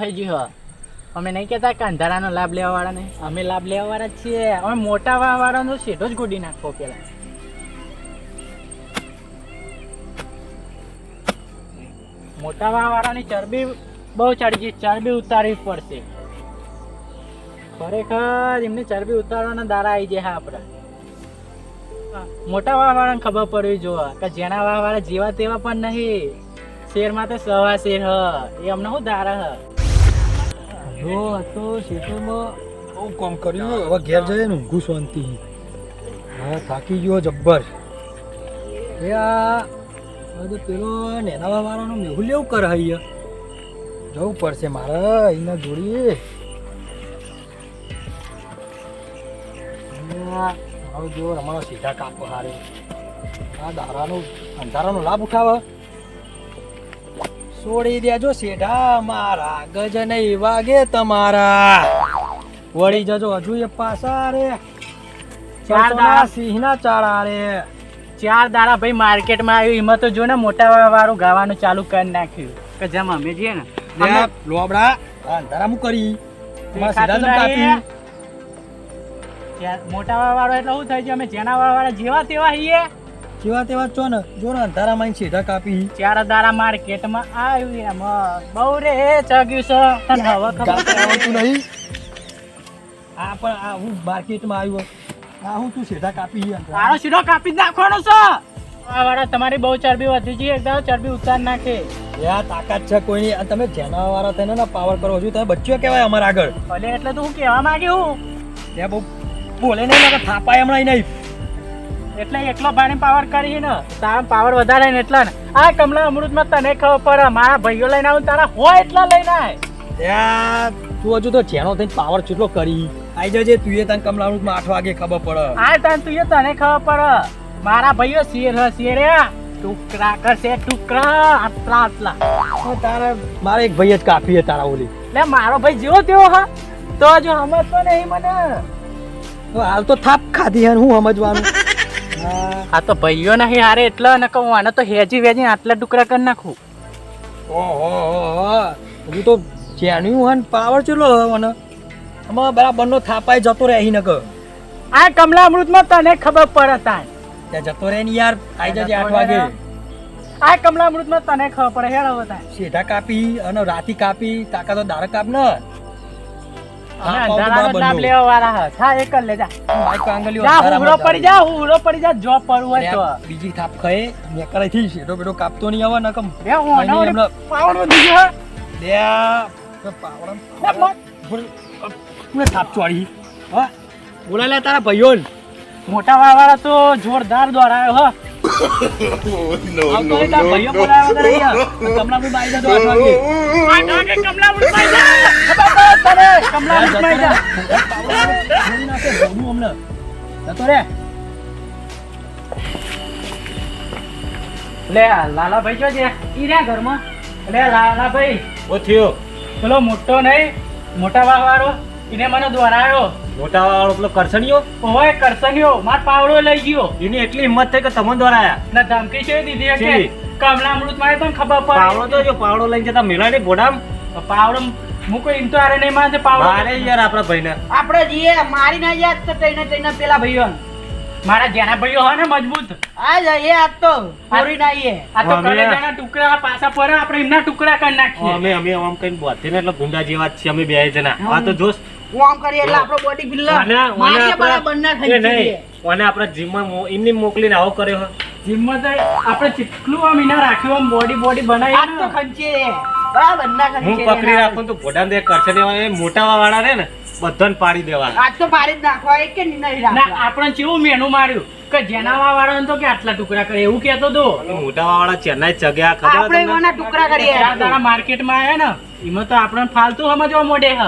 થઈ ગયું અમે નહીં કહેતા કે અંધારાનો લાભ લેવા વાળા ને અમે લાભ લેવા વાળા જ છીએ. અમે મોટા વાળાનો સીધો જ ગોડી નાખો પેલા. મોટા વાળાની ચરબી બહુ ચડી ગઈ ચરબી ઉતારવી પડશે. ખરેખર એમની ચરબી ઉતારવાના દારા આવી જાય હા આપણે. મોટા વાળાને ખબર પડવી જોવા કે જેના વાળા જેવા તેવા પણ નહીં. શેરમાં તો સવા શેર હ એ અમને શું દારા હ જો આ તો ખેતરમાં બહુ કામ કર્યું હવે ઘેર જઈએ ને ઊંઘું શાંતિ. હા, થાકી ગયો જબ્બર. એ આ પેલો નેનાવા વાળાનો મેહુલ લેવું કરે અહીંયા. જવું પડશે મારે, અહીંના જોડીએ હવે જો અમારો સીધા કાપો હારે. આ દારાનો, અંધારાનો લાભ ઉઠાવે. છોડી દેજો શેઠા મારા ગજ નહીં વાગે તમારા. વળી જજો હજુ એ પાછા રે. ચાર ચાર દાડા. સિંહના ચાળા રે. ચાર દાડા ભાઈ માર્કેટમાં આવ્યું એમાં તો જો ને મોટા વાળું ગાવાનું ચાલુ કરી નાખ્યું. કે જેમ અમે જઈએ ને લોબડા અંધારા અંધારામું કરી. ચાર- મોટા વાળા વાળો એટલે શું થાય છે? અમે જેના વાળા વાળા જેવા તેવા છીએ. જેવા તેવા છો ને જો ને અંધારા માં સીધા કાપી. ચાર દાડા માર્કેટમાં આવ્યું એમ. બહુ રે ચગ્યું છે. તને હવે ખબર આવતું નહીં. આ પણ આ હું માર્કેટમાં આવ્યો. આ હું તું સીધા કાપી અંધારા. સીધો કાપી નાખવાનો છે. આ વાળા તમારી બહુ ચરબી વધી છે એકદમ ચરબી ઉતાર નાખે. આ તાકાત છે કોઈ નહીં તમે જેના વાળા થઈને ને પાવર કરો હજુ તમે બચ્યો કહેવાય અમારા આગળ. ભલે એટલે તો હું કહેવા માંગ્યું ત્યાં બહુ બોલે નહીં થાપાય હમણાં નહીં એટલે એકલો પાણી પાવર કરી ને તારા પાવર વધારે ને એટલા ને. આ કમલા અમૃતમાં તને ખબર પડે મારા ભાઈઓ લઈને આવું તારા હોય એટલા લઈને આય. ત્યાં તું હજુ તો ચેનો થઈને પાવર ચેટલો કરી? આઈ જજે તું એ તને માં આઠ વાગે ખબર પડે. આ તને તું એ તને ખબર પડે. મારા ભાઈઓ શેર હ શેર્યા ટુકડા કરશે ટુકડા આટલા આટલા. તારે મારે એક ભાઈ જ કાફી છે તારા ઓલી. લે મારો ભાઈ જેવો તેવો હા. તો જો સમજતો નહીં મને. તો હાલ તો થાપ ખાધી હે સમજવાનું. આ તો ભાઈઓ નહીં હારે એટલે ને કહું આને તો હેજી વેજી આટલા ટુકડા કરી નાખું. ઓહો હું તો જેનું હન પાવર ચલો મને. મને બરાબર બરાબરનો થાપાય જતો રહે અહીં નકર. આ કમલા અમૃતમાં તને ખબર પડે તાન ત્યાં જતો રહે ને યાર આઈ જજે આઠ વાગે. આ કમલા અમૃતમાં તને ખબર પડે હેડ હવે તાન સીધા કાપી અને રાતી કાપી તાકા તો દાર કાપ ને. બીજી થાપ ખાએ મેં કરાઈ થી શેઠો બેઠો કાપતો નહીં આવે નકમ. પાવડ. બે પાવડા. થાપ ચોડી. હા. બોલા તારા ભાઈઓ મોટા વાળા તો જોરદાર દ્વારા હ. લે લાલાભાઈ જો છે? ઈ રહ્યા ઘરમાં? લે લાલાભાઈ. ઓ થયો. પેલો મોટો નહીં મોટા વાહ વાળો એને મને દોરાયો મોટા વાળો પેલો કરસણીયો? ઓય કરસણીઓ માર પાવડો લઈ ગયો. એની એટલી હિંમત થઈ કે તમે દ્વારા આયા. ના ધમકી છે દીધી કે કમલા અમૃત મારે પણ ખબર પાવડો તો જો પાવડો લઈને જતા ને ગોડામ. પાવડો મૂકો એમ તો આરે નહીં માનશે પાવડો. મારે યાર આપણા ભાઈને. આપણે જઈએ મારી ના યાદ તો તઈને તઈને પેલા ભાઈઓ મારા જેના ભાઈઓ હોય ને મજબૂત. આ જઈએ આજ તો પૂરી ના આવીએ આ તો અમે- કલેજાના ટુકડા પાછા પર આપણે એમના ટુકડા કરી નાખીએ. અમે અમે આમ કઈ બોધીને એટલે ગુંડા જેવા જ છીએ અમે બે જણા. આ તો જોશ હું આમ કરીએ એટલે આપણો બોડી બિલ્ડર મારીએ આપણા- બરાબર ના એ નહીં જઈએ ઓને આપણે જીમમાં એમની મોકલીને આવો કર્યો હો. જીમમાં તો આપણે જેટલું આમ એના રાખ્યું આમ બોડી બોડી આજ તો ખંચે બરાબર ના હું ખંચીએ પકડી રાખું તો ભોડા દે કરશે ને એ મોટા વાળા રે ને બધાને પાડી દેવા આજ તો પાડી જ નાખવા એક કે નહીં ના રાખવા આપણે કેવું મેનુ માર્યું? કે જેના વાળા તો કે આટલા ટુકડા કરે એવું કહેતો તો. મોટા વાળા ચેન્નાઈ ચગ્યા ખબર આપણે? એવાના ટુકડા કરીએ. દાડા માર્કેટમાં આયા ને એમાં તો આપણે ફાલતુ સમજવા મોડે હ.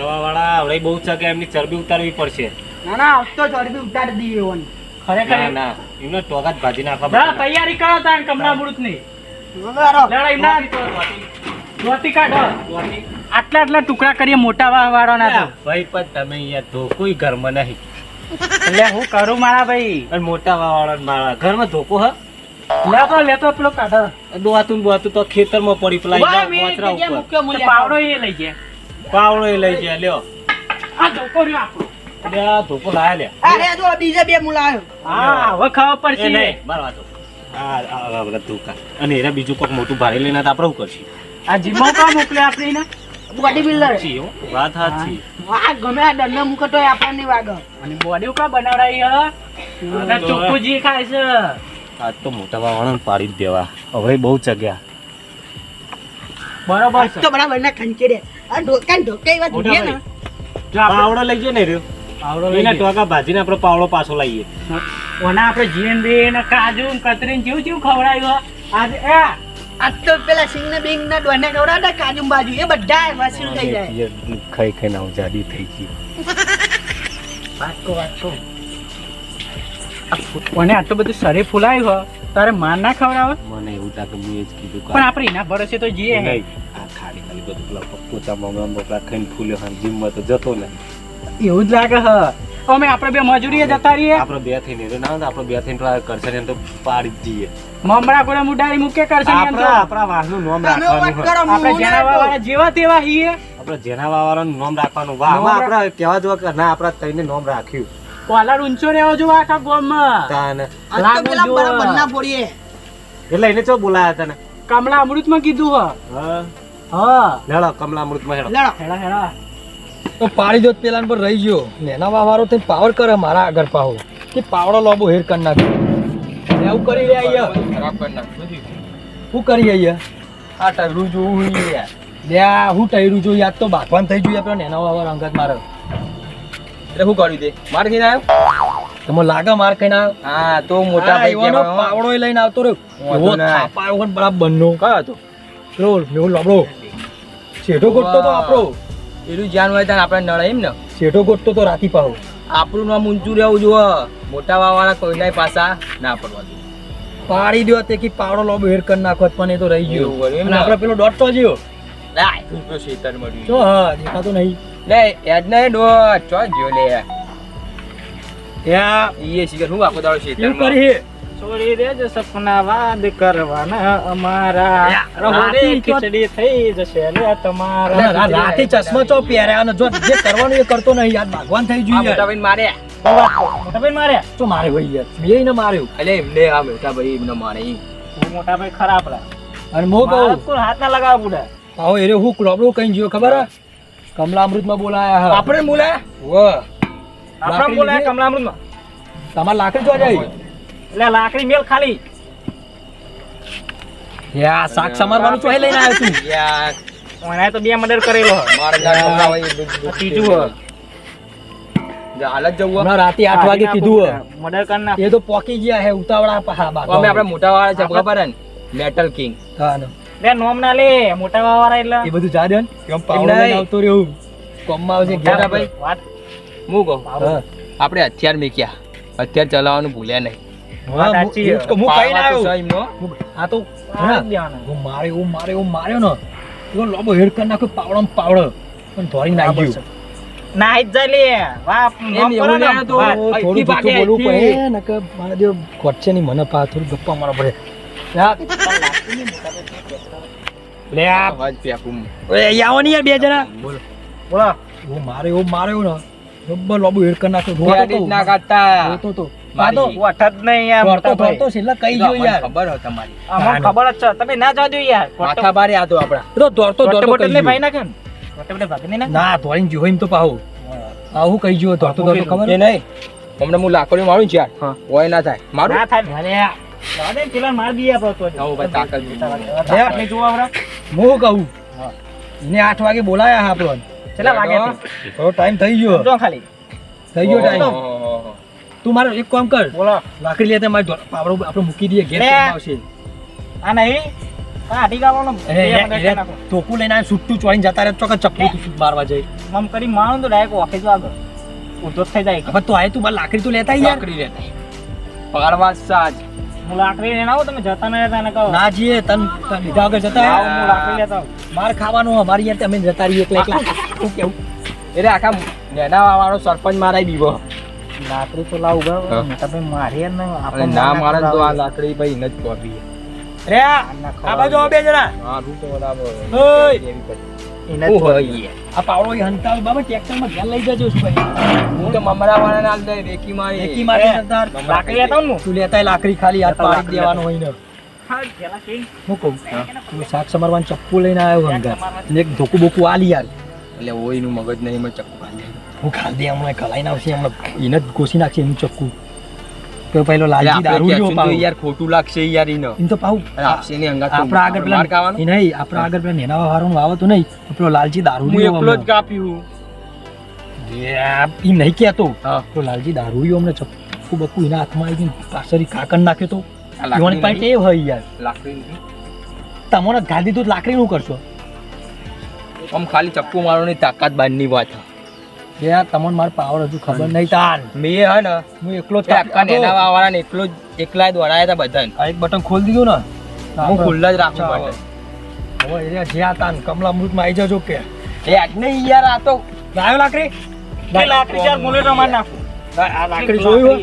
મોટા વાળા હવે બહુ ચગ્યા એમની ચરબી ઉતારવી પડશે. ના ના તો ચરબી ઉતારી દઈએ એવાની ખરેખર ના એમને ટોગાત ભાજી નાખવા તૈયારી કરો તાન કમલા મૃતની લડાઈ ના ધોતી કાઢો. આટલા આટલા ટુકડા કરીએ મોટા વાહ વાળાના તો. ભાઈ પણ તમે અહીંયા ધોકોય ઘરમાં નહીં. એટલે હું કરું મારા ભાઈ? અને મોટા વાળા મારા ઘરમાં ધોકો હ? લેતો લેતો પેલો કાઢો. દોવાતું દોવાતું બોવાતું તો ખેતરમાં પડી પેલા પાવડો એ લઈ ગયા. પાવડો એ લઈ જાય લ્યો. આ ધોકો રહ્યો આપણો. એટલે આ ધોકો લાયા લે અરે જો બીજા બે હું લાવ્યો હા હવે ખાવા પડશે નહીં મારવા વાતો આ આ આ ધોકા. અને એના બીજું કોક મોટું ભારે લઈને તો આપણે શું કરશું? આ જીમો કા મોકલે આપણે ને બોડી બિલ્ડર. હો, વાત સાચી આ ગમે આ દંડ મૂકે તોય આપણને વાગે. અને બોડી કા બનાવડાઈ હ? ચોખ્ખું ખાય છે. આજ તો મોટા વાવાને પાડી જ દેવા. હવે બહુ ચગ્યા. બરાબર છે તો બરાબર ના ખંચેરે આ ઢોકા ઢોકા એવા જોઈએ ને? જો પાવડો લઈ ગયો ને રહ્યો પાવડો એના ટોકા ભાજીને આપણે પાવડો પાછો લાવીએ. ઓના આપણે જીએનબી ને કાજુ કતરીને જેવું જેવું ખવડાવ્યું આજે એ આજ તો પેલા સિંગ ને બિંગ ને ડોને ખવડાવતા કાજુ બાજુ. એ બધા વસૂલ થઈ જાય. ખાઈ ખાઈ ના જાડી થઈ ગઈ વાટકો વાટકો ઓને આટલું બધું શરીર ફૂલાયું તારે માર ના ખવડાવે મને એવું લાગે મેં એ જ કીધું પણ આપણે એના ભરોસે તો જઈએ નહીં ખાલી ખાલી બધું પેલા પોચા મોગરા મોગરા ખાઈને ફૂલ્યો હા જીમમાં તો જતો નહીં. એવું જ લાગે હ? અમે આપણે બે મજૂરીએ જતા રહીએ. આપણે બે થઈને હેરો ના આપણે બે થઈને પેલા કરશે ને તો પાડી જઈએ મમરા કોને મુડારી મૂકે કરશે ને આપણે આપણા વાહનું નામ રાખવાનું આપણે હું જેના ના વાળા જેવા તેવા હીએ. આપણે જેના વાવાળાનું નામ રાખવાનું વાહ આપણે કેવા જો કે ના આપણા તઈને નામ રાખ્યું. કોલર ઊંચો રહેવો જો આખા ગામમાં. તાને આજ તો પેલા બરાબર ના પડીએ એટલે એને ચો બોલાયા તને? કમળા અમૃતમાં કીધું હ. હા. લેડો કમલા અમૃતમાં હેડો. લડો હેડા હેડા. તો પાડી દો પેલા પર રહી ગયો. નેના વાવારો થઈને પાવર કરે મારા આગળ પાહો. કે પાવડો લોબો હેર કરી નાખ્યો એવું કરી રહ્યા અહીંયા. ખરાબ કરી નાખ્યું શું કરી અહીંયા? આ ટગરું જોવું યાર. લે આ હું ટૈરું છું યાદ તો બાગવાન થઈ ગયું આપણે નેના વાવારો અંગત મારે. એટલે શું કર્યું તે? માર ખાઈને આવ્યો? તમે લાગે માર કઈ ના હા તો મોટા ભાઈ એવાનો પાવડો લઈને આવતો રહ્યો. એવો બરાબર બંનો કયો હતો? પેલો મેવો લબડો શેઠો ગોટતો તો આપણો. એનું જ્ઞાન હોય ત્યાં આપણે નળે એમ ને? શેઠો ગોટતો તો રાતી પાહો. આપણું નામ ઊંચું રહેવું જુઓ. મોટા વાવાળા કોઈના પાસા ના પડવા દે. પાડી દો તે કે પાવડો લોબો બેર કરી નાખો પણ એ તો રહી ગયો. અને આપણે પેલો દોટ તો જ્યો. લાય શેતર મળ્યું જો હા દેખાતો નહીં. લે એડ ને ડોટ? ચો જ્યો લે. યા. ઈએ શિખર હું આખો દાડો શેતર કરી છોડી દેજો સપના વાદ કરવાના અમારા. રાતે ખીચડી થઈ જશે લે તમારા. રાતી ચશ્મા ચો પહેર્યા અને જો જે કરવાનું એ કરતો નહીં યાર ભગવાન થઈ ગયું મોટા યાર ભાઈ મારે મોટા ભાઈ માર્યા? તો મારે ભાઈ યાર બે ને માર્યો. એટલે એમને આ મોટા ભાઈ એમને મારે એમ મોટા ભાઈ ખરાબ રા. અને મો કહું. કોઈ હાથ ના લગાવ બુડા આવો એરે હું ક્લોબડો કઈ ગયો ખબર હે? કમલા અમૃતમાં બોલાયા આપણે બોલાયા? વાહ આપણે બોલાયમાં તમાર તમારે લાકડી જો જાય? એટલે લાકડી મેલ ખાલી. યા શાક સમારવાનું ચોહે લઈને આવ્યો છું યાર મને તો બે મર્ડર કરેલો હે. મારે ગાડી કમલા ભાઈ આ ત્રીજું હે. જા, હાલ જ જવું રાતે આઠ વાગે કીધું. મર્ડર કરી એ તો પોકી ગયા હે ઉતાવળા પહા બાગ અમે આપણે મોટા વાળા છે ખબર ને? મેટલ કિંગ હા ને. નોમ ના લે મોટા વાળા એટલે. એ બધું જા દે કેમ પાવડો આવતો રહ્યો? કોમમાં આવશે ઘેર ભાઈ. વાત. હું કહું? આપણે હથિયાર મેક્યા. હથિયાર ચલાવવાનું ભૂલ્યા નહીં. મારા મને પા થોડું ગપ્પા મારા પડે. યા, લે આવો ને યાર બે જણા. બોલો. બોલા. હું મારે એવું માર્યો ને. જબ્બર લોબો હેડ કરી નાખ્યો. ના કાઢતા. તો. મારી. વઠત નહીં યાર દોડતો મોટા ભાઈ દોડતો કઈ તો યાર. ખબર હોય તમારી. અમને ખબર જ છે. તમે ના જવા દો યાર. માથા બારે તો ને? ને ના ધોરીને એમ તો પાહુ. આવું કઈ ખબર? એ નહીં. હમણાં હું મારું ને. ના થાય. મારું? ના થાય. ને. પેલા માર. ભાઈ. જોવા કહું. એને આઠ વાગે બોલાયા હા આપણો કેટલા થોડો ટાઈમ થઈ ગયો. સમજો ખાલી. થઈ ગયો ટાઈમ. તું મારો એક કામ કર. બોલો. લાકડી લેતા મારે પાવડો આપણે મૂકી દઈએ ઘેર આવશે? આ નહીં. ટોકું લઈને છૂટું ચોળીને જતા રહે ચોક્કસ ચપ્પુ તું મારવા જાય આમ કરી મારું તો ડાયરેક્ટ ઓફિસ આગળ. ઊંધો થઈ જાય. હવે તો આય તું બાર લાકડી તો લેતા લાકડી રહેતા પાડવા સાજ. હું લાકડી લઈને આવું તમે જતા ના રહેતા ને કહો. ના જીએ તન લીધા વગર જતા આવું હું લાકડી લેતા માર ખાવાનું અમારી યાર તમે જતા રહીએ એકલા એકલા. શું કેવું? એટલે આખા નેના વાળો સરપંચ મારાય દીવો. લાકડી તો લાવ ઊભા તમે મારે મારી ને આપણે ના મારે તો આ લાકડી ભાઈ ન જ કોપી રે આ બાજુ આવો બે જણા. મારું તો બરાબર. ઓય! એને હું જ હોય ખવડાવે. યાર. આ પાવડો એ હંતાળ બાબા ટ્રેક્ટરમાં ઘેર લઈ જજો ભાઈ. હું તો મમરા વાળાને હાલ દે રેકી મારી. એકી મારી સરદાર લાકડી લેતા આવું તું લેતાય લાકડી ખાલી હાથ પાડી દેવાનો હોય ને. હા? હું કહું? તું શાક સમારવાનું ચપ્પુ લઈને આવ્યો હંગાર એક ધોકું બોકું આલી યાર એટલે ઓયનું મગજ નહીં મેં ચક્કુ ખાલી હું ખાલી હમણાં કલાઈ આવશે હમણાં એને જ ઘોસી નાખશે એનું ચક્કુ તો પેલો લાલજી દારૂ કહેશું પાવ યાર ખોટું લાગશે યાર ઈનો. એમ તો પાવ આપશે નહીં અંગાત આપણા આગળ પેલા એ નહીં આપણા આગળ પેલા નેના વાળાનું વાવો નહીં પેલો લાલજી દારૂ હું એકલો જ કાપ્યું એમ નહીં કહેતો. તો લાલજી દારૂ અમને ચપ્પુ બપ્પુ એના હાથમાં આવી ગયું પાછળ કાકણ નાખ્યો તો. પાસે લાકડી હોય યાર. લાકડી. તમને ગાદી તો લાકડી નું કરશો. આમ ખાલી ચપ્પુ મારવાની તાકાત બાંધની વાત છે. યાર તમને મારો પાવર હજુ ખબર નહીં તાન મેં હે ને હું એકલો જ એ આખા નેના વાળાને એકલો એકલા દોડાયા હતા બધાને આ એક બટન ખોલી દીધું ને હું ખુલ્લા જ રાખું. માટે હવે એ જ્યાં તાન કમલા અમૃતમાં આવી જજો કે એ આજ નહીં યાર આ તો લાયો લાકડી કે લાકડી ચાર મુલે માર નાખું. આ લાકડી જોયું?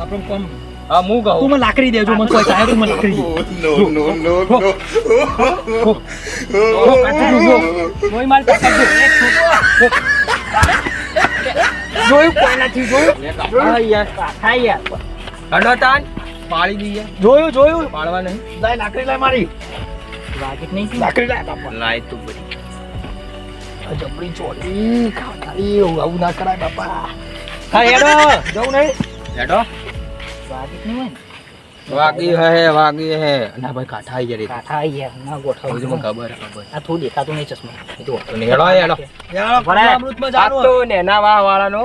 આપણે કમ હા હું તું મને લાકડી દેજો મને કોઈ ચાહે તું મને લાકડી દે જોઈ મારી તાકાત જો. જોયું? કોઈ નથી જોયું? યાર, કાઠા યાર. હડો તાન પાડી દઈએ. જોયું જોયું? પાડવા નહીં. લાય લાકડી લાય મારી. વાગે નહીં લાકડી લાય બાપા. લાય તું બધી. જબડી ચોરી ખાલી એવું આવું ના કરાય બાપા. હા હેડો. જવું નહીં? હેડો. જ નહીં હોય. વાગી હે વાગી હે. ના ભાઈ કાઠા આવી જરી કાઠા યાર ના ગોઠવ જો મને ખબર ખબર. આ થોડું દેખાતું નહીં ચશ્મા. જો તો નેડો. હેડો હેડો. યાર ભરાય. અમૃતમાં આ જાણો તો નેના વાહ વાળાનો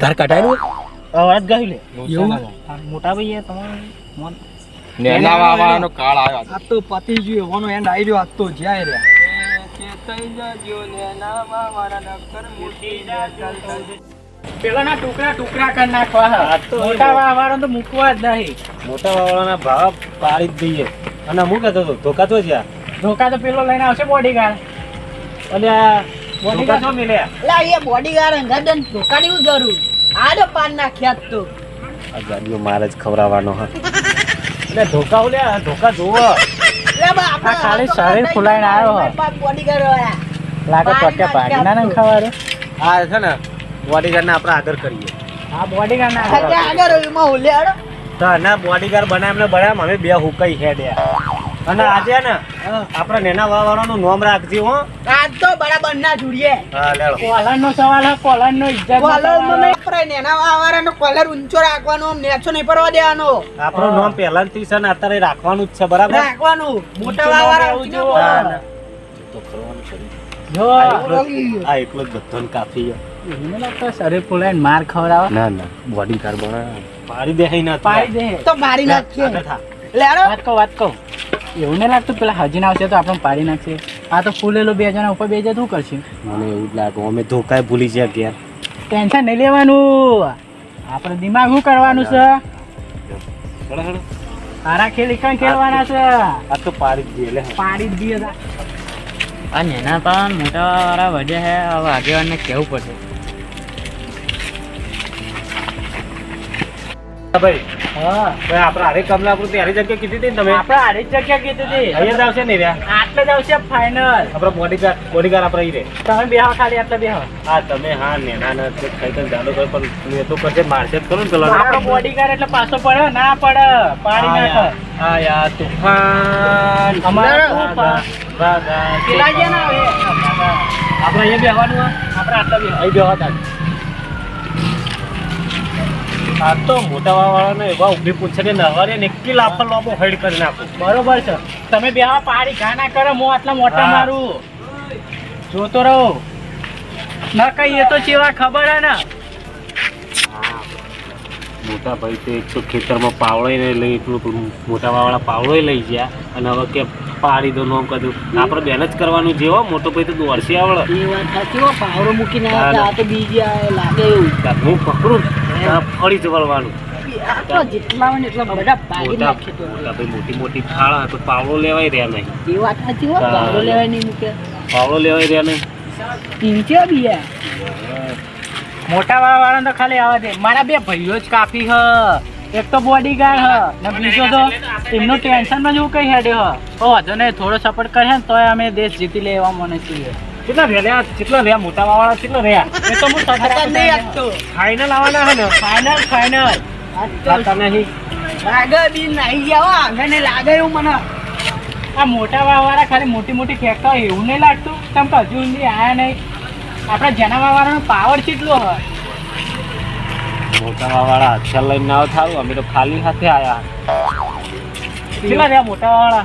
તાર કટાયેલું અવાજ ગયું લે. એવું? મોટા ભાઈ તમારું મન નેના વાહ વાળાનો કાળ આવ્યો આ તો પતી ગયું એવાનો એન્ડ આવી રહ્યો આજ તો જ્યાં રહ્યા. પેલાના ટુકડા ટુકડા કરી નાખવા હા. મોટા વાળા તો મૂકવા જ નહીં. મોટા વાળાના ભાવ પાડી જ દઈએ. અને હું કહેતો હતો ધોકા તો જ્યાં. ધોકા તો પેલો લઈને આવશે બોડીગાર્ડ અને બોડીગાર્ડ શું મિલ્યા લા એ બોડીગાર્ડ અંગાદન ધોકાની હું જરૂર. આડો પાન નાખ્યા જ તો. આ ગાડીઓ મારે જ ખવડાવવાનો હા. એટલે ધોકા ઓલ્યા ધોકા જોવો. ખાલી શરીર ફૂલાઈને આવ્યો હો. બોડીગાર્ડ લાગે પટ્યા પાડી ના ને ખબર આ છે ને બોડીગાર્ડ ને આપણે આદર કરીએ. હા બોડીગાર્ડ ના આજે એમાં ઓલે આડો બોડીગાર્ડ બનાવ ને બનાવ અમે બે હુકાઈ હેડ્યા અને આજે ને આપણે નેના વાળાનું નામ રાખજે હો. આજ તો બરાબર ના જુડીએ. હા લેડો. કોલર સવાલ હે કોલર ઇજ્જત નો કોલર સવાલ નો હે. નહીં પરાય ને એના કોલર ઊંચો રાખવાનો આમ નેચો નહીં પરવા દેવાનો. આપણું નામ પહેલાથી છે ને અત્યારે રાખવાનું જ છે બરાબર? રાખવાનું. મોટા નામ ઊંચી એવું ના જોઈએ. બોલવાનું. તો કરવાનું છે જો. આ એકલો- જ બધાને કાફી છે. શરીર ફૂલાઈને માર ખવડાવે ના ના બોડીગાર્ડ બનાવ પાડી દે ના દે તો મારી નાખીએ એવું નહીં લાગતું પેલા હજીને આવશે તો આપણે પાડી નાખશે આ તો ફૂલેલો બે જણા ઉપર બે જણ શું કરશે મને એવું જ લાગે અમે ધોકાય ભૂલી ગયા ઘેર ટેન્શન નહીં લેવાનું આપણે દિમાગ શું કરવાનું છે સારા ખેલ ઇકણ ખેલવાના છે આ તો પાડી જ દે પાડી જ તા. આ નેના પણ મોટા વાળા વધે છે હવે આગેવાનને કેવું પડશે ભાઈ. હા ભાઈ આપણે હારે કમલાપુર ત્યારે જગ્યા કીધી હતી તમે? આપણે આડી જગ્યા કીધી હતી. અહીંયા જ આવશે ને રહ્યા? આટલે જ આવશે ફાઇનલ આપણે બોડીગાર્ડ બોડીગાર્ડ આપણે ઈ તમે બેહો ખાલી આટલે બેહો હા તમે હા નેના ને ખાઈ તો જાડો કરો પણ એ તો કરશે મારશે જ ખરું ને પેલો આપણો બોડીગાર્ડ એટલે પાછો પડે ના પડે. પાડી નાખે. આ યાર તુફાન. અમારે ના, શું પા- પેલા જે ના આપણે અહીંયા બેહવાનું આપણે આટલે બેહો અહીં બેહવા આ તો મોટા વાળાને એવા ઊભી પૂછે ને નવારે ને એકી લાફા લોબો હેડ કરી નાખો. બરોબર છે. તમે બે પાડી ઘા ના કરો હું આટલા મોટા મારું. જોતો રહો. ના કહીએ તો ચેવા ખબર હે ને? મોટા ભાઈ તો એક તો ખેતરમાં પાવડો લઈ એટલું મોટા વાળા પાવળો લઈ ગયા. અને હવે કે પાડી દો નોમ કદું આપણે બેન જ કરવાનું જેવો મોટો ભાઈ તો દોડશે આવડે. એ વાત સાચી પાવડો મૂકીને આ તો બીજી લાગે એવું. હું પકડું. ફરી જ વળવાનું. જેટલા એટલા બધા ભાગી મોટા મોટા ખાડા તો પાવડો લેવાય રહ્યા નહીં. એ વાત સાચી હો પાવડો લેવાય નહીં મૂકે. પાવડો લેવાય રહ્યા નહીં. તીન બી. મોટા વાળા તો ખાલી આવવા દે. મારા બે ભાઈઓ જ કાપી હ. એક તો બોડી ગાર્ડ હ ને બીજો તો એમનું ટેન્શનમાં જેવું કઈ હેડ્યો હ. ઓ વાંધો નહીં થોડો સપોર્ટ કરે ને તોય અમે દેશ જીતી લેવા મને છીએ. કેટલા રહ્યા? કેટલા રહ્યા? મોટા વાળા કેટલા રહ્યા? એ તો હું ખતર નહીં આપતો ફાઇનલ આવવાના હે ને? ફાઇનલ ફાઇનલ ખાતા નહીં. લાગે બી નહીં જાઓ આગળને લાગે એવું મને. આ મોટા વાળા ખાલી મોટી મોટી ફેંકતા હોય એવું નહીં લાગતું? કેમ કે હજુ સુધી આયા નહીં. આપણા જેના વાળાનો પાવર કેટલો હોય. મોટા વાળા અક્ષર લઈને ના થારું અમે તો ખાલી હાથે આયા. કેટલા રહ્યા મોટા વાળા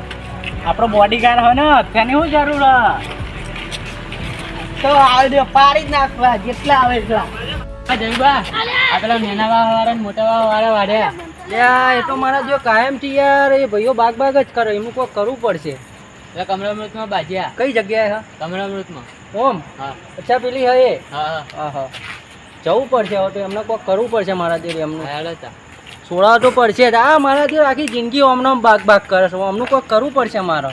આપણો બોડીગાર્ડ હોય ને અત્યારની શું જરૂર હ તો આવે દે પાડી જ નાખવા જેટલા આવે એટલા. આ જયબા આ પેલા નેના વાળા મોટા વાળા વાડ્યા લ્યા, એ તો મારા જો કાયમથી યાર એ ભાઈઓ બાગ બાગ જ કરે એનું કોઈ કરવું પડશે. કમરામૃતમાં બાજ્યા. કઈ જગ્યાએ હા? કમરામૃતમાં ઓમ? હા. અચ્છા પેલી હા એ? હા આહા. જવું પડશે હવે તો એમને કોઈ કરવું પડશે મારા જેવું એમને. હા સોળા તો. પડશે આ મારા જેવું આખી જિંદગી ઓમનો ઓમ બાગ બાગ કરે છે. ઓમનું કોઈ કરવું પડશે મારે.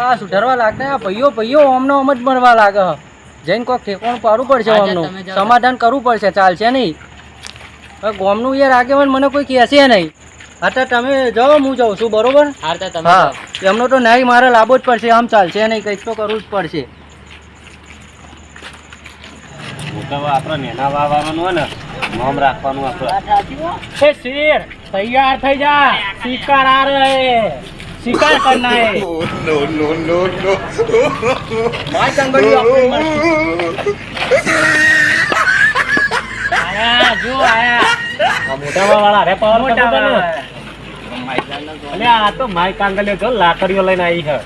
આ સુધારવા લાગતા આ ભાઈઓ ભાઈઓ ઓમનો ઓમ જ મરવા લાગે. જઈને કોઈક ઠેકોણ પાડવું પડશે ઓમનું સમાધાન કરવું પડશે ચાલશે નહીં. હવે ગોમનું યાર આગેવાન મને કોઈ કહેશે નહીં. અત્યારે તમે જાઓ હું જાઉં છું બરોબર? હા એમનો તો નહીં મારે લાવવો જ પડશે આમ ચાલશે નહીં કંઈક તો કરવું જ પડશે. આપણે નેના વાળવાનું હોય ને નામ રાખવાનું આપણે. એ શેર તૈયાર થઈ જા શિકાર આ રહે. શિકાર કરના હે આયા જો આયા આ મોટા વાળા રે પાવર મોટા મોટા વાળા. અલે આ તો માય કાંગલિયો જો લાકડીઓ લઈને આવી છે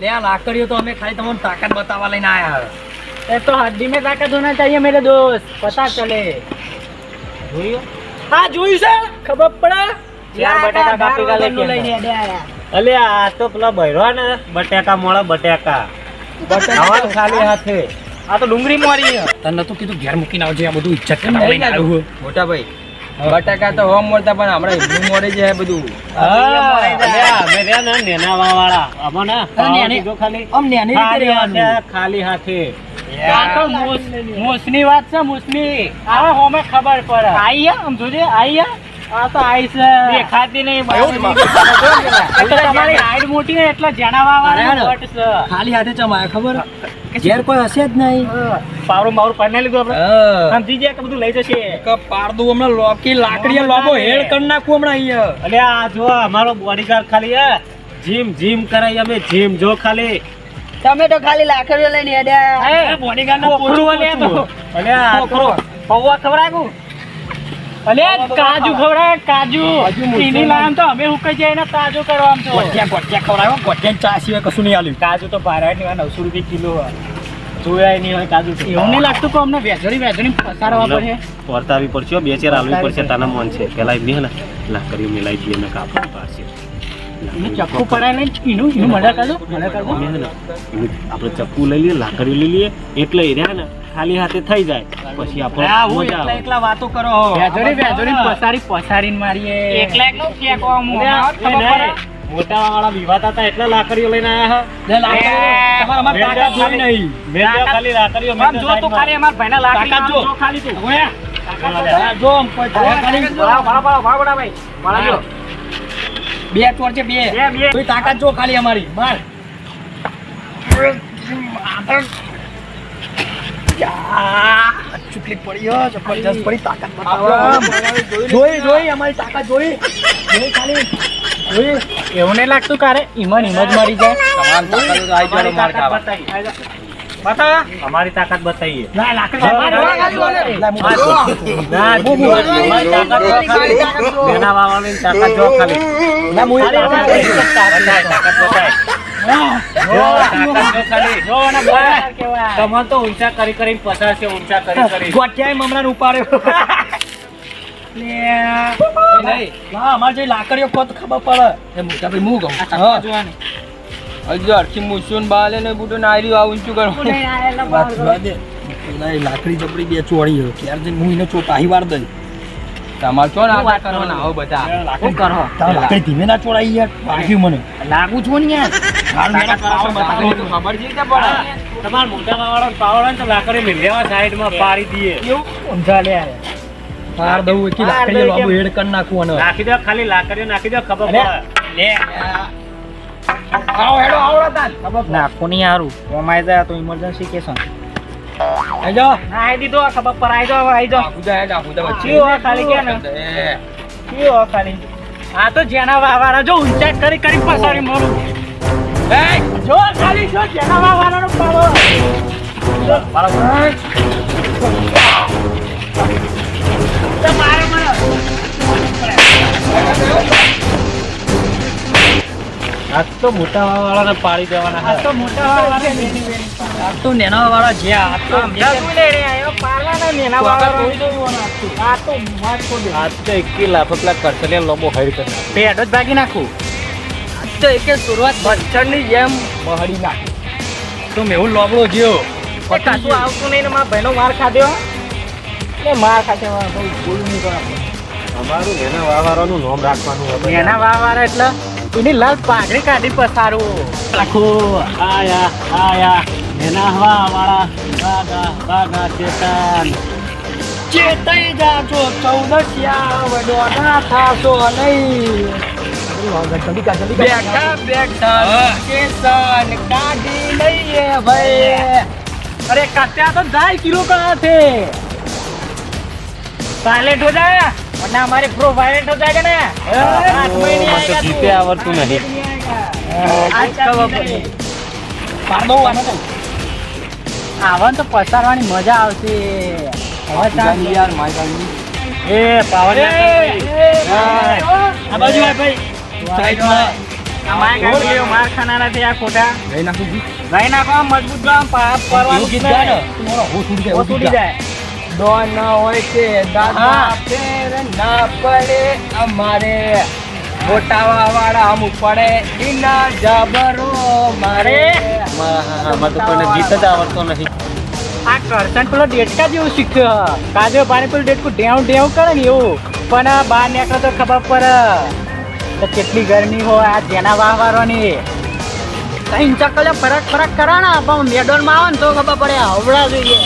લે આ લાકડીઓ તો અમે ખાલી તમને તાકાત બતાવવા લઈને આવ્યા ये तो हड्डी में ताकत होना चाहिए मेरे दोस्त पता चले જોયું हाँ જોયું છે ખબર પડે ચાર બટાકા કાપી કાલે દારૂ લઈને કેમ? અડે આયા અલે આ તો પેલા બૈરો ને બટેકા મળે બટેકા. ખાવાનું ખાલી હાથે. આ તો ડુંગળી મારી તને નતું કીધું ઘેર મૂકીને આવજે આ બધું ઇજ્જત કરવા લઈને આવ્યું મોટા ભાઈ બટાકા તો હોમ પણ છે બધું. ખાલી. હાથે, ખાલી હાથે. આ તો મૂસ- મૂસની વાત છે મોસની. આ હોમે ખબર પડે. આઈ હે આમ જોજે આઈ હે આ તો આઈ છે. દેખાતી નહીં તમારી હાઈટ મોટી ને એટલે જણાવવા અરે વાળું ને. વટ છે. ખાલી હાથે ચમાય ખબર? ઘેર કોઈ હશે જ નહીં. પાવરું માવરું પાડી લીધું આપણે. સમજી જાય કે બધું લઈ જશે. પારદું હમણાં લોકી લાકડીએ લોબો હેડ કરી નાખું હમણાં અહીંયા. અલે આ જો અમારો બોડીગાર્ડ ખાલી હે. જીમ જીમ કરાઈ અમે જીમ જો ખાલી. તમે તો ખાલી લાકડીઓ લઈને એ બોડીગાર્ડ નો પોખરું પોખરું તો. અલે આ પૌવા ખવડાવું. અલે કાજુ ખવડાવે કાજુ એની લામ તો અમે હુકાઈ જાય ને તાજો કરવા તો ગોટિયા ગોટિયા ખવડાવ્યો ગોટિયા ચા સિવાય કશું નહીં આલ્યું. કાજુ તો ભારે ની નવસો રૂપિયા કિલો જોયા નહીં હોય કાજુ એવું નહીં લાગતું કે અમને વેચણી વેચણી પસારવા પડે? પરતાવી પડશે બે ચાર આલવી પડશે તાના મન છે. પેલા એમ ને લાકડીઓ મિલાઈ દઈએ ને કાપડ પાસે ચક્કુ પડાય એનું એનું મજા મજા ને એનું આપણે ચપ્પુ લઈ લઈએ લાકડી લઈ લઈએ એટલે રહ્યા ને ખાલી હાથે થઈ જાય. પછી આપણે એકલા એકલા વાતો કરો વેચણી વેચણી પસારી પસારીને મારીએ. એકલા એકલો ફેંકવા એ મોટા વાળા વિવાદ હતા એટલે લાકડીઓ લઈને આયા લે લાકડીઓ, તમારે અમારે તાકાત જોઈ નહીં. ખાલી લાકડીઓ મેં તો ખાલી અમાર ભાઈના લાકડી જો. જો ખાલી તું. જો આમ કોઈ તાકાત નહીં. બે ચોર છે બે. કોઈ તાકાત જો ખાલી અમારી. માર. ચૂકલી પડી જબરજસ્ત પડી તાકાત બતાવો. જોઈ જોઈ અમારી તાકાત જોઈ જોઈ ખાલી જોઈ એવું નહીં લાગતું કારે ઇમન હિંમત જ મરી જાય બતા અમારી તાકાત બતાવીએ ના લાકડી. ના, તાકાત જો ખાલી. બેના તાકાત. બતાય, તમારે તો ઊંચા કરી કરીને પસાર છે ઊંચા કરી કરી ગોઠિયાએ મમરાને ઉપાડ્યો. અમારે જે લાકડીઓ કોત ખબર પડે. એ મોટા ભાઈ હું. કહું હજુ અરખી મૂછું બાલે ને બુટું ને આયરી આવું કરો? એ. લાકડી ચપડી બે ચોળી ક્યારે જઈને હું એને ચોટાહી વાર દઈ? તમારે છો ને આ કરવાના આવો બધા? શું કરો? તાર ધીમે ના ચોરાઈ યાર? વાગ્યું મને. લાગુ છું ને યાર. હાલ મેરા તાકાત પાવર બતાવો બતાવો. તો ખબર છે તમારા મોટા વાળા પાવડા ને તો લાકડી મેલ્યા સાઈડમાં પાડી દઈએ. સમજા લે પાર દઉં કે લાકડી લાંબુ હેડ કરી નાખું અને નાખી દો ખાલી લાકડીઓ નાખી દો ખબર. પડે. લે. આવો હેડો આવડો તાન નાખું નહીં સારું કોમાઈ જાય તો ઇમરજન્સી કેસ આઈ જાઓ. આઈ દીધો ખબર પર આઈ જાઓ આઈ આખું જાય વચ્ચે. ચીયો આ ખાલી ક્યાં ને? કયો ખાલી. આ તો જેના વાવાળા જો ઊંચા કરી કરી પસારી મારું. જો ખાલી જો જેના વાવાળાનો પાવર તો મારે મને આજ તો મોટા વાળાને પાડી દેવાના આજ તો મોટા વાવાળા આ તો નેના વાળા જે આ તો નેના આ તો આજ તો એકી લાફકલા કરશે લોબો હૈર કરે. પેટ જ ભાગી નાખું. તો એકે શરૂઆત બચ્ચરની જેમ બહડી નાખી. તો મેહુલ લોબડો જ્યો. એ કાચું આવતું નહીં ને મારા ભાઈનો માર ખાધ્યો? ને માર ખાધે ભૂલ નહીં કરો અમારું એના વાવાળાનું નામ રાખવાનું. એના વાવાળા એટલે એની લાલ પાઘડી કાઢી પસારું. લખું આયા આયા. એના હવા વાળા બાગા બાગા ચેતન. ચેતઈ જાજો ચૌદસિયા વડોના થાશો નહીં. બેઠા બેઠા કાઢી લઈએ ભાઈ. અરે કટ્યા તો જાય કિલો કા છે પાયલેટ હો જાય? અને તો થાય ને પસારવાની મજા આવશે. એ પાવર એ, આ બાજુ આય ભાઈ. સાઈડમાં. અમારા ખોટા. ભાઈ નાખો આમ મજબૂત જો આમ પ- જાય. ડોન ના હોય છે દાદા ફેર ના પડે. અમારે ગોટાવા વાળા અમુક પડે. ઇના જાબરો મારે. મને તો કોઈને ગીત જ આવડતો નથી આ કરસન પેલો ડેટકા જેવું શીખ્યો. કાજુ પાણી પેલું ડેટકું ડેવ ડેવ કરે ને એવું. પણ આ બહાર નીકળે તો ખબર પડે. તો કેટલી ગરમી હોય આ જેના વાહવારોની કઈ ચકલે ફરક ફરક કરાણા. ને પણ મેદાનમાં આવે ને તો ખબર પડે. હવડા જોઈએ.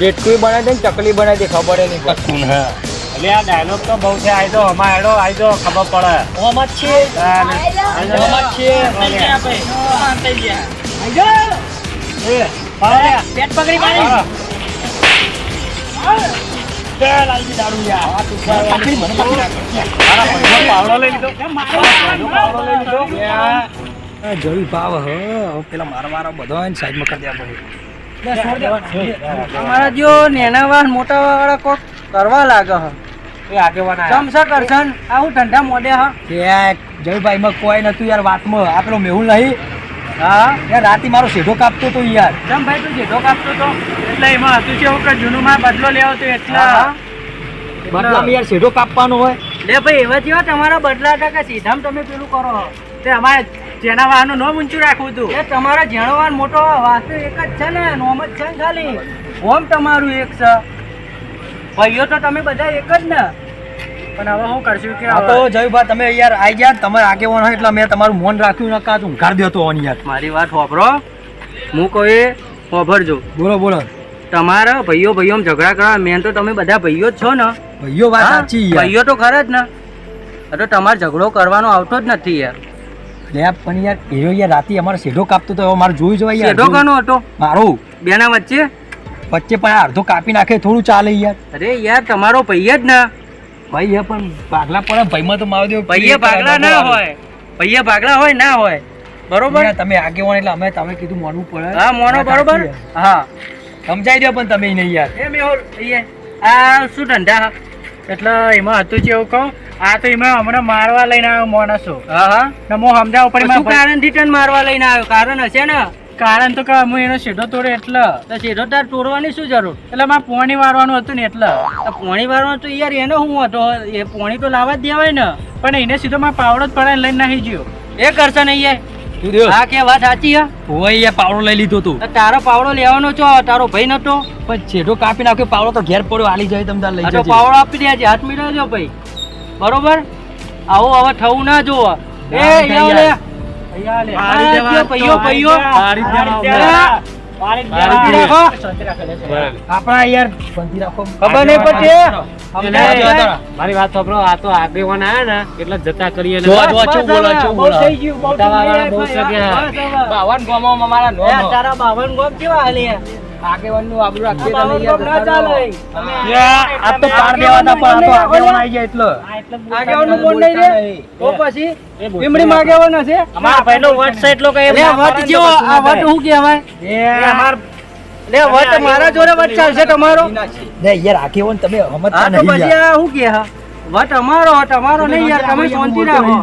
જેટલું બનાવી દે ને ચકલી બનાવી દે ખબર નહીં. પડતી એટલે આ ડાયલોગ તો બહુ છે. આઈ દો અમાર હેડો આઈ દો ખબર પડે. ઓમ જ છે. આઈ દો. ઓમ જ છે એ, પાવર પેટ પકડી પાડી. હા. મારા ભાઈનો પાવડો લઈ લીધો. મારા ભાઈનો પાવડો. લઈ લીધો. જોયું ભાવ હ. હવે પેલા મારા મારા બધા હોય ને સાઈડમાં કરી પડે. અમારા જો નેના વાહન મોટા વાળા કોક કરવા લાગે હ. એ આગેવાન. ચમસા કરશન હું ઠંડા મોડે હ. જયભાઈ માં કોઈ નતું યાર વાતમાં. આ પેલો મેહુલ નહીં. હા. યાર રાતે મારો શેઢો કાપતો તો યાર. ચમ ભાઈ તું જેઠો કાપતો તો? એટલે એમાં હતું કેવું કે જૂનું માં બદલો લેવો તો એટલા બદલામાં યાર શેઢો કાપવાનો હોય. લે ભાઈ એવા જેવા તમારા બદલા હતા કે સીધામ તમે પેલું કરો તે અમારે જેના વાહનનું નોમ ઊંચું રાખવું હતું એ તમારો જેનો વાહન મોટો વાસ્તુ એક જ છે ને નોમ જ છે ને ખાલી. ઓમ તમારું એક છે. ભાઈઓ તો તમે બધા એક જ ને. પણ હવે હું કરશું કે આ તો જયભાઈ તમે યાર આવી ગયા તમારે આગેવાન હોય એટલે મેં તમારું મન રાખ્યું નકા તું ઘર દેતો હોન યાર. મારી વાત વાપરો. હું કોઈ એ બોલો બોલો. તમારા ભાઈઓ ભાઈઓ ઝઘડા કરવા મેન તો તમે બધા ભાઈઓ જ છો ને. ભાઈઓ વાત? સાચી ભાઈઓ તો ખરા જ ને. તો તમારે ઝઘડો કરવાનો આવતો જ નથી યાર. લે પણ યાર એરો યાર રાતે અમારો શેઢો કાપતો તો મારે જોયું જોવાય યાર શેઢો કોનો હતો? મારો. બેના વચ્ચે? વચ્ચે પણ અડધો કાપી નાખે થોડું ચાલે યાર. અરે યાર તમારો ભાઈ જ ના. ભાઈ પણ ભાગલા પણ ભાઈમાં તો મારો દેવ ભાઈએ ભાગલા ના હોય. ભાઈએ ભાગલા હોય ના હોય. બરોબર? તમે તમે આગેવાન એટલે અમે તમે કીધું માનવું પડે. હા મોનો બરોબર? હા. સમજાઈ દો પણ તમે નહીં યાર. એ મેહુલ અહીંયા આ શું ધંધા? એટલે એમાં હતું છે એવું કહું આ તો એમાં હમણાં મારવા લઈને આવ્યો માણસો હા હા. ને હું સમજાવું પણ શું કારણ રિટર્ન મારવા લઈને આવ્યો? કારણ હશે ને? કારણ તો કે હું એનો સીધો તોડે એટલે. તો સીધો તાર તોડવાની શું જરૂર? એટલે મારે પોણી વારવાનું હતું ને એટલે. પોણી વારવાનું તો યાર એનો હું હતો. એ પોણી તો લાવવા જ દેવાય ને. પણ એને સીધો મારા પાવડો જ પડાય લઈને નાખી ગયો. એ કરશે નહીં યાર હા કે વાત સાચી હે? હોય પાવડો લઈ લીધો તું. તારો પાવડો લેવાનો છો? તારો ભાઈ નતો? પણ છેડો કાપી નાખ્યો પાવડો તો ઘેર પડ્યો હાલી જાય તમે લઈ આ પાવડો આપી દેજે હાથ મિલાવજો ભાઈ. બરોબર? આવો હવે થવું ના જોવો. એ યાર લે. યાર. પાડી દેવા પૈયો પૈયો આપણા યાર બંધી રાખો. ખબર નહીં પડતી. મારી વાત સાંભળો આ તો આગેવાન આયા ને એટલે જતા કરીએ ને જોવા, જોવા, ચેવું બોલે, ચેવું થઈ ગયું, બહુ મોટા વાળા થઈ બહુ ગયું. બસ હવે. બાવન ગામોમાં મારા એ તારા બાવન ગોમ કેવા હાલે? આગેવાનનું આબરૂ આ તમે યાર ગોમ ના જતા રહો. ચાલે. તમે આ તો પાડ દેવાના પણ આ તો આગેવાન આવી જાય એટલે. આ એટલે બોલતા આગેવાનનું નહીં. નહીં રે. તો પછી લીમડી માં આગેવાન અમારા ભાઈનો વટ છે એટલો કઈ એમ લે ના વટ પાડે ને જેવો તો આ વટ હું કહેવાય એ અમાર લે વટ મારા જોડે વટ ચાલશે તમારો? ને યાર આગેવાન તમે પછી આ કે વટ અમારો વટ અમારો નહીં યાર તમે શાંતિ રાખો.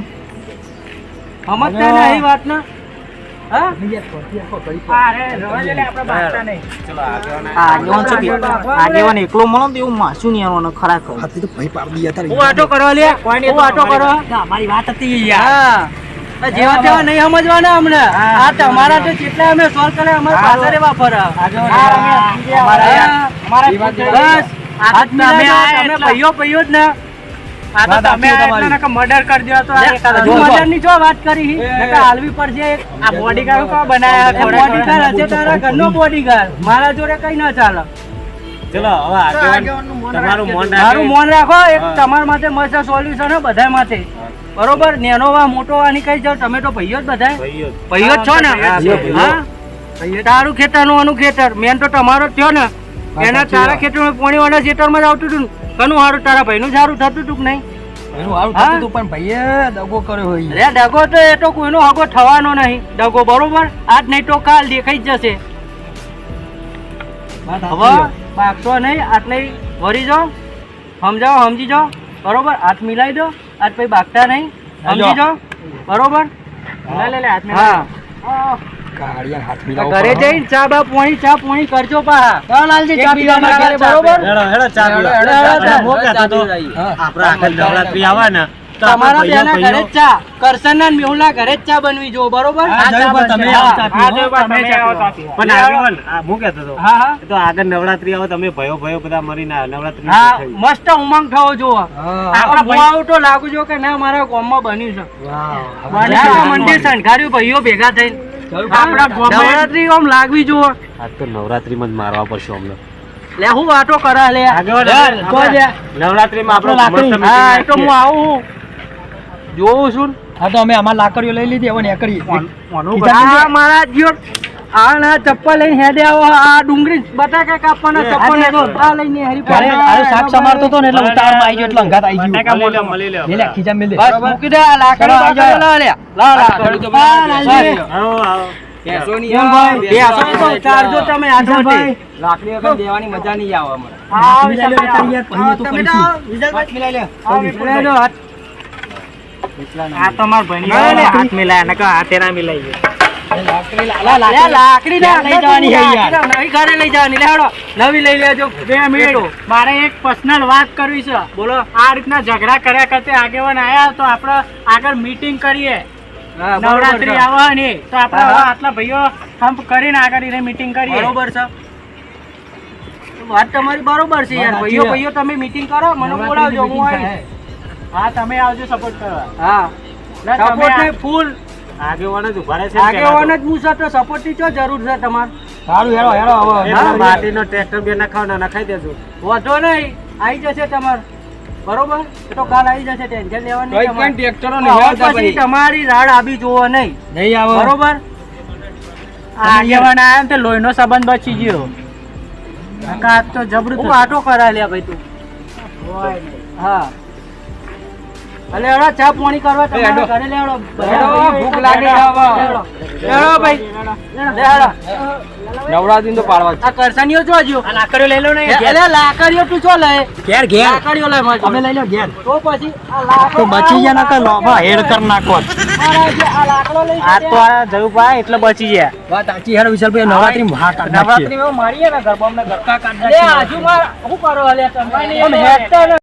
સમજતા નહીં વાત આગેવાન છે કે આગેવાન એકલો મળો ને એવું માસું નહીં આવવાનું ખરાખર તો ભાઈ પાડી દીયા હું વાતો કરવા લે? હું વાતો કરવા? અમારી વાત હતી હા. જેવા તેવા નહીં સમજવાના અમને. આ તમારા તો જેટલા અમે સોલ્વ કરે અમારે પાછળ વાપર અમારા યાર, બસ. તમે. ભઈઓ ભઈઓ જ ને. આ તો તમે સાચી આ એટલા નકર મર્ડર કરી દો તો આ એકાદ હજુ હજુ મદનની જો વાત કરી. હાલવી પડશે એક. આ બોડીગાર્ડ કોણ બનાયા બોડીગાર્ડ હશે તારા ઘરનો બોડીગાર્ડ મારા જોડે કઈ ના ચાલે. ચલો હવે તમારું મન મારું મોન રાખો એક તમારા માટે મસ્ત સોલ્યુશન બધા માટે. બરોબર? નેનો વા મોટો વાની કઈ જાવ તમે તો ભાઈઓ જ બધા ભાઈઓ જ. છો ને? હા, તારું ખેતરનું આનું ખેતર મેન તો તમારો જ થયો ને. એના તારા ખેતર પોણી વાળા ખેતરમાં જ આવતું હતું ને. કનું સારું તારા ભાઈનું સારું થતું હતું કે નહીં? એનું હારું થતું હતું પણ ભાઈએ દગો કર્યો હોય. અરે ડગો તો એ તો કોઈનો હગો થવાનો નહીં. ડગો બરોબર? આજ નહીં તો કાલ દેખાઈ જ જશે. હવે બાગશો નહીં આટલે વરી જાઓ સમજાવો સમજી જાઓ બરોબર? હાથ મિલાઈ દો. આજ પછી બાગતા નહીં. સમજી જાઓ બરોબર? લે લે હાથ હા. મિલાવો ઘરે જઈને ચા બા પોણી ચા પોણી કરજો પા લાલજી ચા પીવા ઘરે બરોબર? હેડો હેડો ચા પીવા. હેડો, હેડો, અને તો, હા. આખા નવરાત્રી આવે ને તમારા બેના ઘરે જ ચા કરસનના ને મેહુલના ઘરે જ ચા બનવી જો બરોબર? હા, જયભાઈ, તમે હા, આવો ચા પીવો. હા, જયભાઈ, તમે પણ હું. કહેતો તો હા હા. એ તો આગળ નવરાત્રી આવે તમે ભયો ભયો બધા નવરાત્રી મસ્ત ઉમંગ થવો. આપણે હું આવું તો લાગુ જો કે ના મારા ગામમાં બન્યું છે. બન્યું છે મંદિર શણગાર્યું ભાઈઓ ભેગા થઈને. નવરાત્રી આમ લાગવી જુઓ. આ તો નવરાત્રીમાં જ મારવા પડશે અમને. લે હું વાતો કરા લે. નવરાત્રી યાર, આપણે નવરાત્રીમાં આપણે લાકડી. હા એ તો હું આવું જોઉં છું હા તો અમે આમાં લાકડીઓ લઈ લીધી હવે નેકળી. મારા જીઓ આ ના ચપ્પલ લઈને હેડે આવો. આ ડુંગળી બટાકા કાપવાના ચપ્પલ આ લઈને હેરી અરે અરે શાક સમારતો તો ને એટલે ઉતાવળમાં આવી ગયો એટલે અંગાત આવી બટાકા મોલે મળી લે, લે. લે લે ખીજા મેલ દે બસ મૂકી દે આ લાકડો આવી જાઓ. લા લે લા. લાકડો તો હા, આવો, આવો. બેસો નહીં કેમ ભાઈ? બેસો બે તો ચારજો તમે આઠોથી. લાકડી વગર દેવાની મજા નહીં આવે અમારે. આ મિલાઈ લે મિલાઈ લે. મિલાઈ લો તમારા ના, હાથ મિલાયા, નકા હાથે ના. લા, લા, લાકડી ના લઈ જવાની છે યાર. નહીં ઘરે લઈ જવાની. લે નવી લઈ લેજો બે મિનિટ મારે એક પર્સનલ વાત કરવી છે. બોલો આ રીતના ઝઘડા કર્યા કરતે આગેવાન આયા તો આપણે આગળ મીટિંગ કરીએ. નવરાત્રી આવવાની તો આપણે હા, હવે હા. આટલા ભાઈઓ થંપ કરીને આગળ એને મીટિંગ કરીએ. બરોબર છે. વાત તમારી બરોબર છે યાર. ભાઈઓ ભાઈઓ તમે મીટિંગ કરો મને બોલાવજો હું આવીશ. હા તમે આવજો સપોર્ટ કરવા. હા. સપોર્ટ ફૂલ આગેવાન જ ઊભા રહે છે આગેવાન જ હું તો સપોર્ટની જરૂર છે તમારે? સારું હેરો હેરો હવે માટીનો ટ્રેક્ટર બે નખાવ ના નખાઈ દેજો. વધો નહીં આવી જશે તમાર. બરોબર? તો કાલ આવી જશે ટેન્શન લેવાની કોઈ પણ ટ્રેક્ટરો નહીં પછી તમારી રાડ આવી જોવો નહીં. નહીં આવે. બરોબર? આ આગેવાન આયા ને તે લોહીનો સંબંધ બચી ગયો. નકર તો જબરું તું આટો કરા લ્યા ભાઈ તું. હા. અલે એડો ચા પાણી કરવા તમારા ઘરે લેડો હેડો. હેડો, ભૂખ લાગી. હેડો. હેડો ભાઈ. લે નવરાત્રી તો પાડવા આ કરસનીઓ જોજો આ લાકડીઓ લઈ લો ને અલે લાકડીઓ તું જો લે. ઘેર ઘેર. લાકડીઓ લે મારી અમે લઈ લો ઘેર. તો પછી આ લાકડો તો બચી ગયા ના કર લોભા હેડ કર નાખો. આ લાકડો લઈ આ તો આ જવું પાય એટલે બચી ગયા. વાત સાચી હેડ વિશાલભાઈ નવરાત્રી મહા કાઢ નવરાત્રી નવરાત્રીમાં મારીએ ને ગરબા અમને ગરબા કાઢ લે આજુ માર હું કરો અલે તમે. આમ